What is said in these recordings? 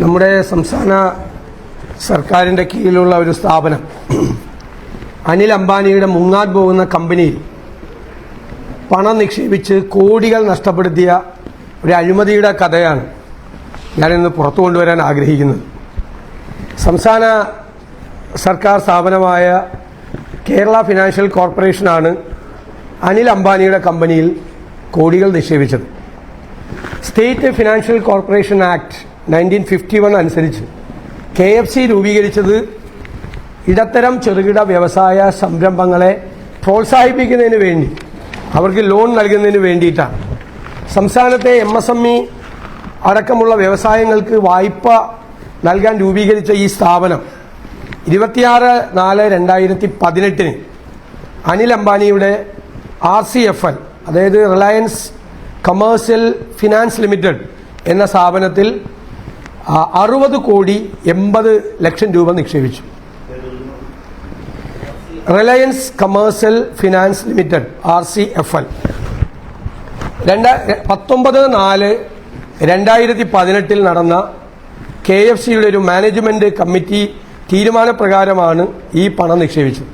നമ്മുടെ സംസ്ഥാന സർക്കാരിന്റെ കീഴിലുള്ള ഒരു സ്ഥാപനം. അനിൽ അംബാനിയുടെ മുങ്ങാൻ പോകുന്ന കമ്പനിയിൽ പണം നിക്ഷേപിച്ച് കോടികൾ നഷ്ടപ്പെടുത്തിയ ഒരു അഴിമതിയുടെ കഥയാണ് ഞാനിന്ന് പുറത്തു കൊണ്ടുവരാൻ ആഗ്രഹിക്കുന്നത്. സംസ്ഥാന സർക്കാർ സ്ഥാപനമായ കേരള ഫിനാൻഷ്യൽ കോർപ്പറേഷനാണ് അനിൽ അംബാനിയുടെ കമ്പനിയിൽ കോടികൾ നിക്ഷേപിച്ചത്. State financial corporation act nineteen fifty one അനുസരിച്ച് കെ എഫ് സി രൂപീകരിച്ചത് ഇടത്തരം ചെറുകിട വ്യവസായ സംരംഭങ്ങളെ പ്രോത്സാഹിപ്പിക്കുന്നതിന് വേണ്ടി അവർക്ക് ലോൺ നൽകുന്നതിന് വേണ്ടിയിട്ടാണ്. സംസ്ഥാനത്തെ എം എസ് എം ഇ അടക്കമുള്ള വ്യവസായങ്ങൾക്ക് വായ്പ നൽകാൻ രൂപീകരിച്ച ഈ സ്ഥാപനം ഇരുപത്തിയാറ് നാല് രണ്ടായിരത്തി പതിനെട്ടിന് അനിൽ അംബാനിയുടെ ആർ സി എഫ് എൽ അതായത് റിലയൻസ് കമേഴ്സ്യൽ ഫിനാൻസ് ലിമിറ്റഡ് എന്ന സ്ഥാപനത്തിൽ അറുപത് കോടി എൺപത് ലക്ഷം രൂപ നിക്ഷേപിച്ചു. Reliance commercial finance limited R C F L. രണ്ട് പത്തൊമ്പത് നാല് രണ്ടായിരത്തി പതിനെട്ടിൽ നടന്ന കെ എഫ് സിയുടെ ഒരു മാനേജ്മെന്റ് കമ്മിറ്റി തീരുമാനപ്രകാരമാണ് ഈ പണം നിക്ഷേപിച്ചത്.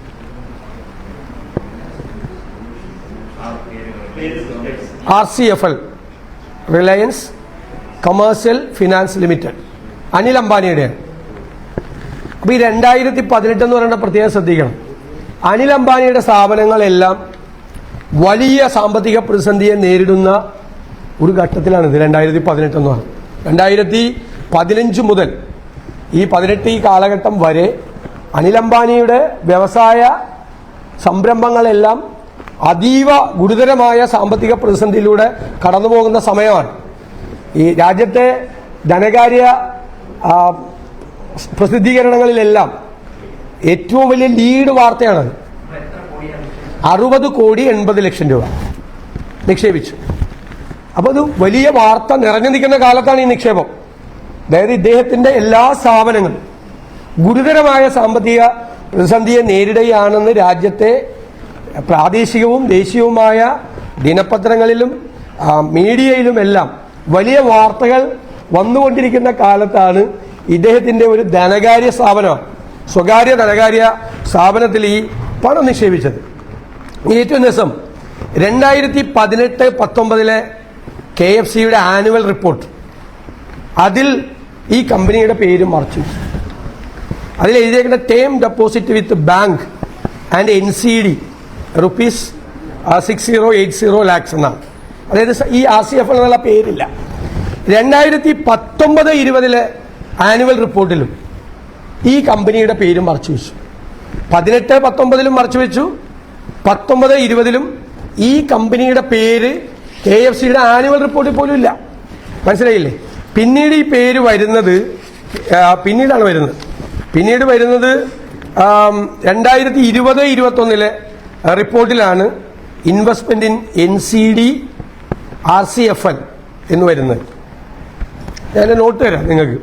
R C F L Reliance commercial finance limited. Anil അംബാനിയുടെ. അപ്പോൾ ഈ രണ്ടായിരത്തി പതിനെട്ട് എന്ന് പറയുന്ന പ്രത്യേകം ശ്രദ്ധിക്കണം. അനിൽ അംബാനിയുടെ സ്ഥാപനങ്ങളെല്ലാം വലിയ സാമ്പത്തിക പ്രതിസന്ധിയെ നേരിടുന്ന ഒരു ഘട്ടത്തിലാണ് ഇത് രണ്ടായിരത്തി പതിനെട്ട് എന്ന് പറയുന്നത് രണ്ടായിരത്തി പതിനഞ്ച് മുതൽ ഈ പതിനെട്ട് ഈ കാലഘട്ടം വരെ അനിൽ അംബാനിയുടെ വ്യവസായ സംരംഭങ്ങളെല്ലാം അതീവ ഗുരുതരമായ സാമ്പത്തിക പ്രതിസന്ധിയിലൂടെ കടന്നു പോകുന്ന സമയമാണ്. ഈ രാജ്യത്തെ ധനകാര്യ പ്രസിദ്ധീകരണങ്ങളിലെല്ലാം ഏറ്റവും വലിയ ലീഡ് വാർത്തയാണ് അറുപത് കോടി എൺപത് ലക്ഷം രൂപ നിക്ഷേപിച്ചു. അപ്പോൾ അത് വലിയ വാർത്ത നിറഞ്ഞു നിൽക്കുന്ന കാലത്താണ് ഈ നിക്ഷേപം. അതായത് ഇദ്ദേഹത്തിന്റെ എല്ലാ സ്ഥാപനങ്ങളും ഗുരുതരമായ സാമ്പത്തിക പ്രതിസന്ധിയെ നേരിടുകയാണെന്ന് രാജ്യത്തെ പ്രാദേശികവും ദേശീയവുമായ ദിനപത്രങ്ങളിലും മീഡിയയിലും മീഡിയയിലുമെല്ലാം വലിയ വാർത്തകൾ വന്നുകൊണ്ടിരിക്കുന്ന കാലത്താണ് ഇദ്ദേഹത്തിന്റെ ഒരു ധനകാര്യ സ്ഥാപനം സ്വകാര്യ ധനകാര്യ സ്ഥാപനത്തിൽ ഈ പണം നിക്ഷേപിച്ചത്. ഏറ്റവും ദിവസം രണ്ടായിരത്തി പതിനെട്ട് പത്തൊമ്പതിലെ കെ എഫ് സിയുടെ ആനുവൽ റിപ്പോർട്ട്. അതിൽ ഈ കമ്പനിയുടെ പേര് മറച്ചു. അതിൽ എഴുതിയേക്കുന്ന term deposit with bank and N C D rupees six zero eight zero lakhs എന്നാണ്. അതായത് ഈ ആർ സി എഫ് എന്നുള്ള പേരില്ല. രണ്ടായിരത്തി പത്തൊമ്പത് ഇരുപതിലെ ആനുവൽ റിപ്പോർട്ടിലും ഈ കമ്പനിയുടെ പേര് മറച്ചു വെച്ചു പതിനെട്ട് പത്തൊമ്പതിലും മറച്ചു വെച്ചു പത്തൊമ്പത് ഇരുപതിലും ഈ കമ്പനിയുടെ പേര് കെ എഫ് സിയുടെ ആനുവൽ റിപ്പോർട്ടിൽ പോലും ഇല്ല. മനസ്സിലായില്ലേ? പിന്നീട് ഈ പേര് വരുന്നത് പിന്നീടാണ് വരുന്നത്. പിന്നീട് വരുന്നത് രണ്ടായിരത്തി ഇരുപത് ഇരുപത്തൊന്നിലെ റിപ്പോർട്ടിലാണ് investment in N C D R C F L എന്ന് വരുന്നത്. ഞാൻ നോട്ട് തരാം നിങ്ങൾക്ക്.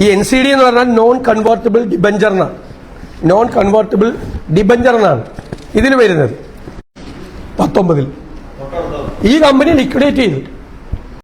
ഈ എൻ സി ഡി എന്ന് പറഞ്ഞാൽ നോൺ കൺവേർട്ടബിൾ ഡിബഞ്ചർ എന്നാണ്. നോൺ കൺവേർട്ടബിൾ ഡിബഞ്ചർ എന്നാണ് ഇതിൽ വരുന്നത്. പത്തൊമ്പതിൽ. ഈ കമ്പനി ലിക്വിഡേറ്റ് ചെയ്തു.